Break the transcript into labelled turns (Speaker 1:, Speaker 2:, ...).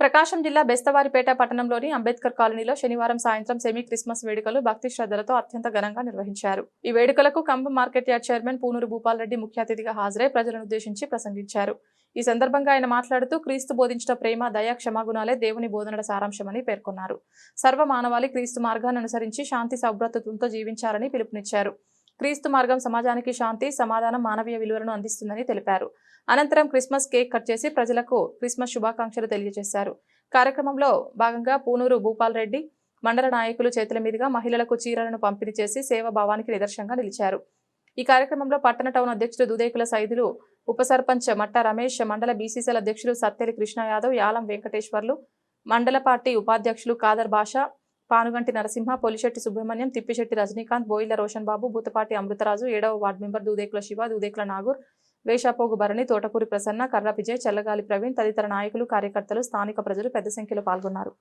Speaker 1: ప్రకాశం జిల్లా బెస్తవారిపేట పట్టణంలోని అంబేద్కర్ కాలనీలో శనివారం సాయంత్రం సెమీ క్రిస్మస్ వేడుకలు భక్తి శ్రద్ధలతో అత్యంత ఘనంగా నిర్వహించారు. ఈ వేడుకలకు Kamba market yard chairman Punuru Bhupal Reddy ముఖ్య అతిథిగా హాజరై ప్రజలను ఉద్దేశించి ప్రసంగించారు. ఈ సందర్భంగా ఆయన మాట్లాడుతూ క్రీస్తు బోధించిన ప్రేమ దయ క్షమాగుణాలే దేవుని బోధనల సారాంశమని పేర్కొన్నారు. సర్వ మానవాళి క్రీస్తు మార్గాన్ని అనుసరించి శాంతి సౌభ్రతత్వంతో జీవించాలని పిలుపునిచ్చారు. క్రీస్తు మార్గం సమాజానికి శాంతి సమాధానం మానవీయ విలువలను అందిస్తుందని తెలిపారు. అనంతరం క్రిస్మస్ కేక్ కట్ చేసి ప్రజలకు క్రిస్మస్ శుభాకాంక్షలు తెలియజేశారు. కార్యక్రమంలో భాగంగా పూనూరు భూపాల్ రెడ్డి మండల నాయకులు చేతుల మీదుగా మహిళలకు చీరలను పంపిణీ చేసి సేవ భావానికి నిదర్శనంగా నిలిచారు. ఈ కార్యక్రమంలో పట్టణ టౌన్ అధ్యక్షుడు దుదేకుల సైదులు ఉప సర్పంచ్ మట్ట రమేష్ మండల బీసీసీల అధ్యక్షులు సత్తెలి కృష్ణ యాదవ్ యాలం వెంకటేశ్వర్లు మండల పార్టీ ఉపాధ్యక్షులు కాదర్ బాషా పానుగంటి నరసింహ పొలిశెట్టి సుబ్రహ్మణ్యం తిప్పిశెట్టి రజనీకాంత్ బోయిల రోషన్ బాబు బూతపాటి అమృతరాజు ఏడవ వార్డు మెంబర్ దూదేకుల శివ దూదేకుల నాగూర్ వేషాపోగు భరణి తోటకూరి ప్రసన్న కర్ర విజయ్ చల్లగాలి ప్రవీణ్ తదితర నాయకులు కార్యకర్తలు స్థానిక ప్రజలు పెద్ద సంఖ్యలో పాల్గొన్నారు.